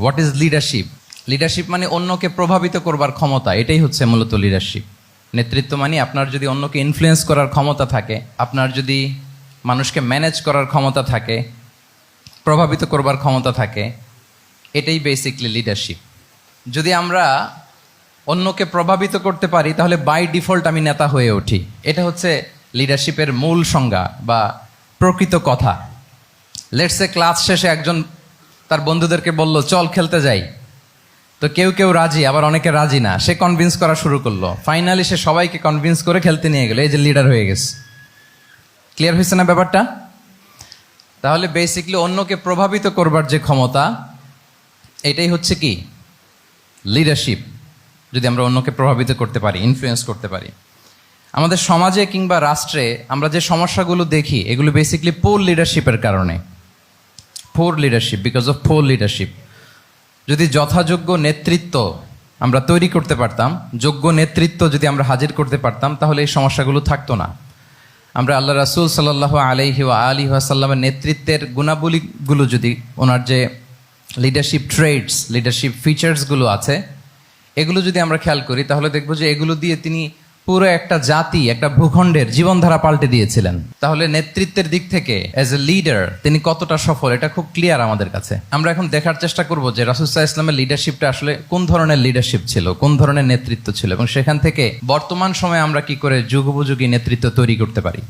What is leadership leadership মানে অন্যকে প্রভাবিত করবার ক্ষমতা, এটাই হচ্ছে মূলত লিডারশিপ নেতৃত্ব মানে আপনার যদি অন্যকে ইনফ্লুয়েন্স করার ক্ষমতা থাকে, আপনার যদি মানুষকে ম্যানেজ করার ক্ষমতা থাকে, প্রভাবিত করবার ক্ষমতা থাকে, এটাই বেসিকলি লিডারশিপ যদি আমরা অন্যকে প্রভাবিত করতে পারি, তাহলে বাই ডিফল্ট আমি নেতা হয়ে উঠি। এটা হচ্ছে লিডারশিপের মূল সংজ্ঞা বা প্রকৃত কথা। লেটসে ক্লাস শেষে একজন তার বন্ধুদেরকে বলল, চল খেলতে যাই। তো কেউ কেউ রাজি, আবার অনেকে রাজি না। সে কনভিন্স করা শুরু করল। ফাইনালি সে সবাইকে কনভিন্স করে খেলতে নিয়ে গেল। এই যে লিডার হয়ে গেছে। ক্লিয়ার হয়েছে না ব্যাপারটা? তাহলে বেসিকলি অন্যকে প্রভাবিত করবার যে ক্ষমতা, এটাই হচ্ছে কি? লিডারশিপ যদি আমরা অন্যকে প্রভাবিত করতে পারি ইনফ্লুয়েন্স করতে পারি। আমাদের সমাজে কিংবা রাষ্ট্রে আমরা যে সমস্যাগুলো দেখি, এগুলো বেসিকলি পোর লিডারশিপের কারণে। Poor leadership because of poor leadership যদি যথাযোগ্য নেতৃত্ব আমরা তৈরি করতে পারতাম, যোগ্য নেতৃত্ব যদি আমরা হাজির করতে পারতাম, তাহলে এই সমস্যাগুলো থাকতো না। আমরা আল্লাহ রাসুল সাল্লাহ আলহি আলী আসাল্লামের নেতৃত্বের গুণাবলীগুলো যদি ওনার যে লিডারশিপ ট্রেডস লিডারশিপ ফিচার্সগুলো আছে, এগুলো যদি আমরা খেয়াল করি, তাহলে দেখব যে এগুলো দিয়ে তিনি পুরো একটা জাতি, একটা ভূখণ্ডের জীবনধারা পাল্টে দিয়েছিলেন। তাহলে নেতৃত্বের দিক থেকে অ্যাজ এ লিডার তিনি কতটা সফল, এটা খুব ক্লিয়ার আমাদের কাছে। আমরা এখন দেখার চেষ্টা করব যে রাসুসাহ ইসলামের লিডারশিপটা আসলে কোন ধরনের লিডারশিপ ছিল, কোন ধরনের নেতৃত্ব ছিল, এবং সেখান থেকে বর্তমান সময়ে আমরা কি করে যুগোপযোগী নেতৃত্ব তৈরি করতে পারি।